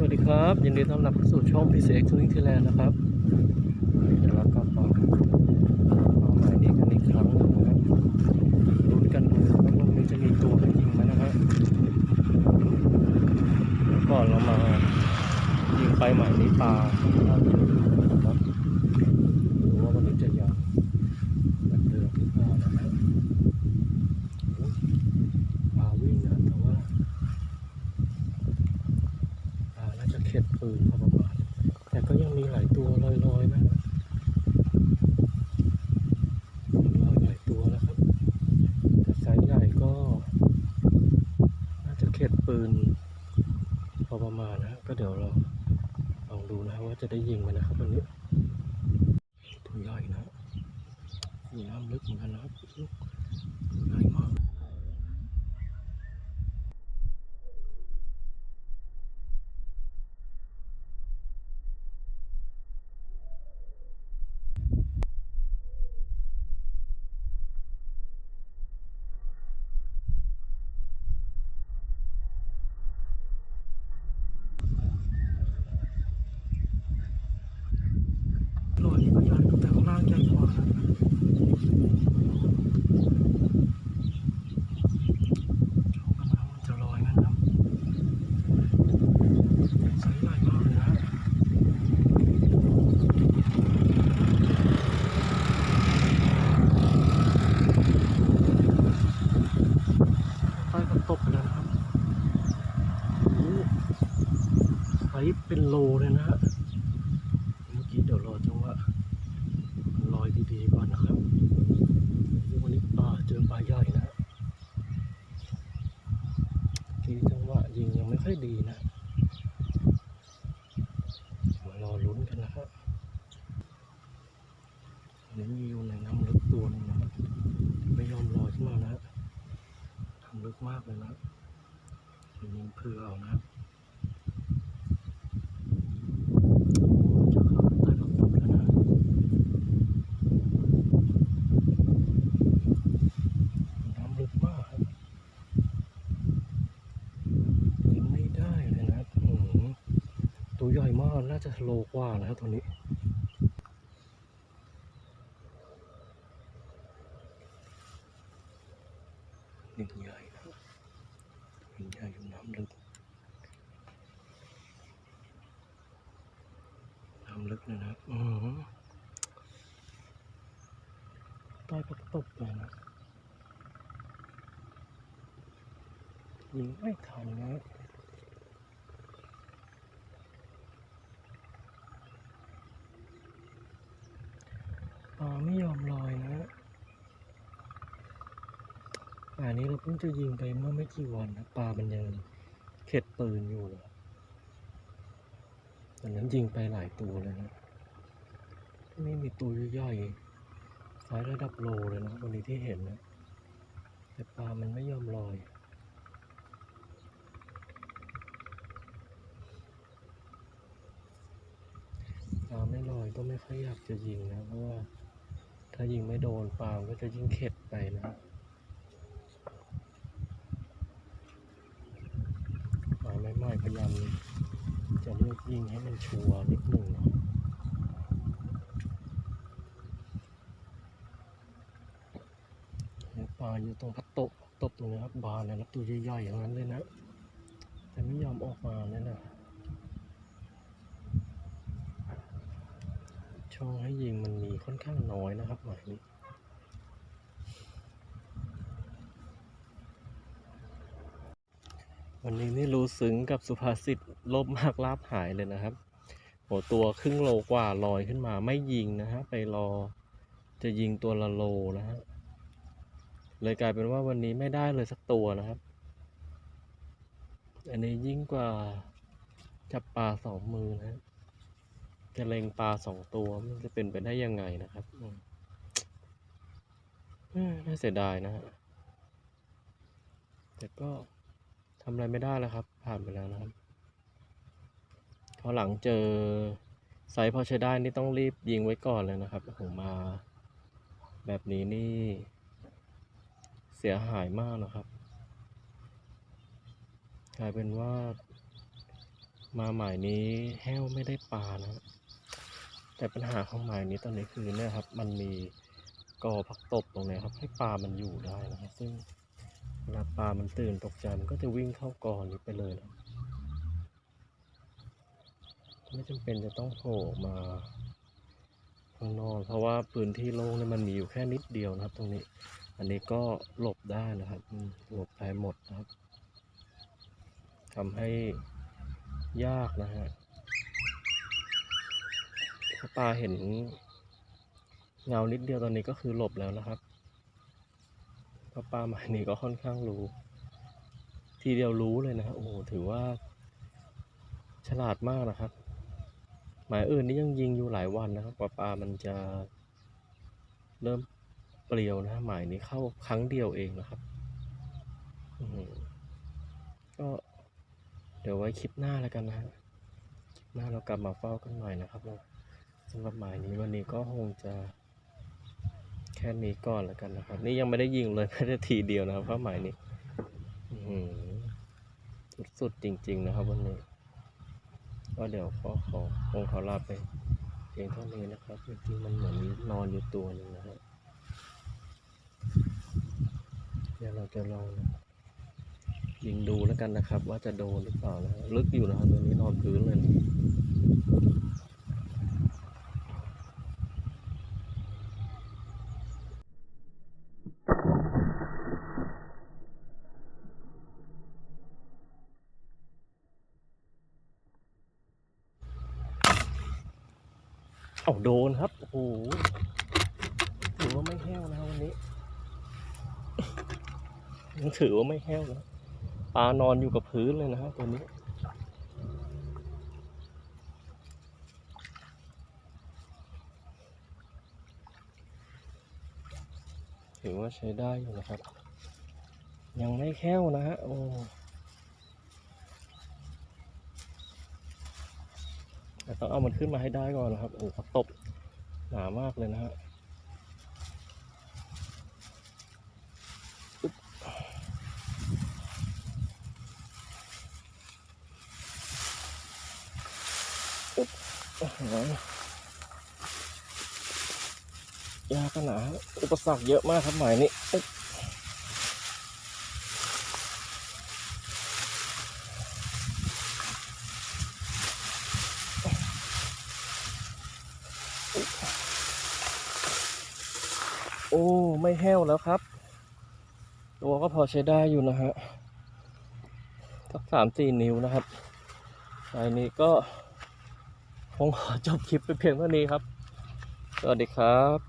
สวัสดีครับ ยินดีต้อนรับเข้าสู่ช่อง PCX t u r i n g Thailand นะครับเดี๋ยวเราก็ปอกเป้าหมายนี้กันอีกครั้งนึงนะครับลุ้นกันดูว่าวันนี้จะมีตัวให้ยิงไหมนะครับก่อนเรามายิงไปหมายนี้ปลาค่อนข้างเยอะนะครับดูว่าวันนี้จะยังเหมือนเดิมหรือเปล่านะครับโอ้ยปลาวิ่งนะแต่ว่า อ่าน่า จะเข็ดปืนพอประมาณแต่ก็ยังมีหลายตัวลอยๆนะลอยหลายตัวนะครับแต่ไซส์ใหญ่ก็ น่าจะเข็ดปืนพอประมาณนะก็เดี๋ยวเราลองดูนะว่าจะได้ยิงไหมนะครับวันนี้ตัวใหญ่นะมีน้ำลึกเหมือนกันนะครับตัวใหญ่มาก ลอยก็ใหญ่แต่ข้างล่างใหญ่กว่านะชมกันนะมันจะลอยงั้นนะไซส์ใหญ่มากเลยนะใต้ก็ตกไปแล้วนะครับโอ้ไซส์เป็นโลเลยนะฮะ ยวรอจังวะมันลอยดีๆก่อนนะครับวันนี้ปลาเจอปลาใหญ่นะเมื่อกี้จังหวะยิงยังไม่ค่อยดีนะมารอลุ้นกันนะครับอันนี้มีอยู่ในน้ำลึกตัวหนึงนะครับไม่ยอมลอยขึ้นมานะน้ำลึกมากเลยนะยิงเพื่อเอานะครับ จะเข้าไปใต้ผักตบแล้วนะน้ำลึกมากครับยังไม่ได้เลยนะอื้อหือตัวใหญ่มาจะโลกว่านะครับตัวนี้หนึ่งใหญ่นะหนึ่งใหญ่อยู่น้ำลึก น้ำลึกเลยนะอือหือใต้พักตบเลยนะยิงไม่ทันนะปลาไม่ย อมลอยนะป่านนี้เราเพิ่งจะยิงไปเมื่อไม่กี่วันนะปลามันยังเข็ดปืนอยู่ตอนนั้นยิงไปหลายตัวเลยนะไม่มีตัวย่อยๆสายระดับโลเลยนะวันนี้ที่เห็นนะแต่ปลามันไม่ยอมลอยปลาไม่ลอยก็ไม่ค่อยอยากจะยิงนะเพราะว่า ถ้ายิงไม่โดนปลามันก็จะยิ่งเข็ดไปนะปลาไม่ไม่พยายามจะเลือกยิงให้มันชัวร์นิดหนึ่งเนะเนี่ยปลาอยู่ตรงพัดตบตบตรงนี้ครับบานเลยนะตัวใหญ่ๆอย่างนั้นเลยนะ แต่ไม่ยอมออกมาเนี่ยนะ ช่องให้ยิงมันมีค่อนข้างน้อยนะครับหมายนี้วันนี้นี่รู้ซึ้งกับสุภาษิตลบมากลาบหายเลยนะครับโหตัวครึ่งโลกว่าลอยขึ้นมาไม่ยิงนะฮะไปรอจะยิงตัวละโลนะฮะเลยกลายเป็นว่าวันนี้ไม่ได้เลยสักตัวนะครับ อันนี้ยิ่งกว่าจับปลาสองมือนะฮะ จะเล็งปลาสองตัวมันจะเป็นไปได้ยังไงนะครับอืมเอ้อน่าเสียดายนะฮะแต่ก็ทำอะไรไม่ได้แล้วครับ ผ่านไปแล้วนะครับพอหลังเจอไซส์พอใช้ได้นี่ต้องรีบยิงไว้ก่อนเลยนะครับผมมา แบบนี้นี่เสียหายมากนะครับกลายเป็นว่า มาหมายนี้แห้วไม่ได้ปลานะ แต่ปัญหาของหมายนี้ตอนนี้คือเนี่ยครับ มันมีกอผักตบตรงนี้ครับ ให้ปลามันอยู่ได้นะครับ ซึ่งเวลาปลามันตื่นตกใจมันก็จะวิ่งเข้ากอนี้ไปเลยนะไม่จำเป็นจะต้องโผล่มาข้างนอกเพราะว่าพื้นที่โล่งเนี่ยมันมีอยู่แค่นิดเดียวนะครับ ตรงนี้ อันนี้ก็หลบได้นะครับหลบได้หมดนะครับทำให้ยากนะฮะ ถ้าปลาเห็นเงานิดเดียวตอนนี้ก็คือหลบแล้วนะครับเพราะปลาหมายนี้ก็ค่อนข้างรู้ ทีเดียวรู้เลยนะครับโอ้ถือว่า ฉลาดมากนะครับ หมายอื่นนี่ยังยิงอยู่หลายวันนะครับกว่าปลามันจะเริ่มเปลี่ยวนะหมายนี้เข้าครั้งเดียวเองนะครับก็เดี๋ยวไว้คลิปหน้าแล้วกันนะฮะคลิปหน้าเรากลับมาเฝ้ากันใหม่นะครับเรา สำหรับหมายนี้วันนี้ก็คงจะแค่นี้ก่อนแล้วกันนะครับ นี่ยังไม่ได้ยิงเลยแค่ทีเดียวนะครับเพราะหมายนี้สุดๆจริง ๆ นะครับวันนี้ก็เดี๋ยวขอขอคงขอลาไปเพียงเท่านี้นะครับจริงๆมันเหมือนนอนอยู่ตัวหนึ่งนะฮะเดี๋ยวเราจะลองยิงดูแล้วกันนะครับ ว่าจะโดนหรือเปล่านะลึกอยู่นะครับตัวนี้นอนพื้นเลย เอาโดนครับ โอ้โหถือว่าไม่แห้วนะวันนี้ยังถือว่าไม่แห้วนะปลานอนอยู่กับพื้นเลยนะฮะตัวนี้ถือว่าใช้ได้อยู่นะครับ ยังไม่แค่วนะฮะโอ้ แต่ต้องเอามันขึ้นมาให้ได้ก่อนนะครับ โอ้เขาตบหนามากเลยนะฮะโอ้โหยากขนาดอุปสรรคเยอะมากครับหมายนี้ โอ้ไม่แห้วแล้วครับ ตัวก็พอใช้ได้อยู่นะฮะสักสามสี่นิ้วนะครับหมายนี้ก็คงขอจบคลิปไปเพียงเท่านี้ครับ สวัสดีครับ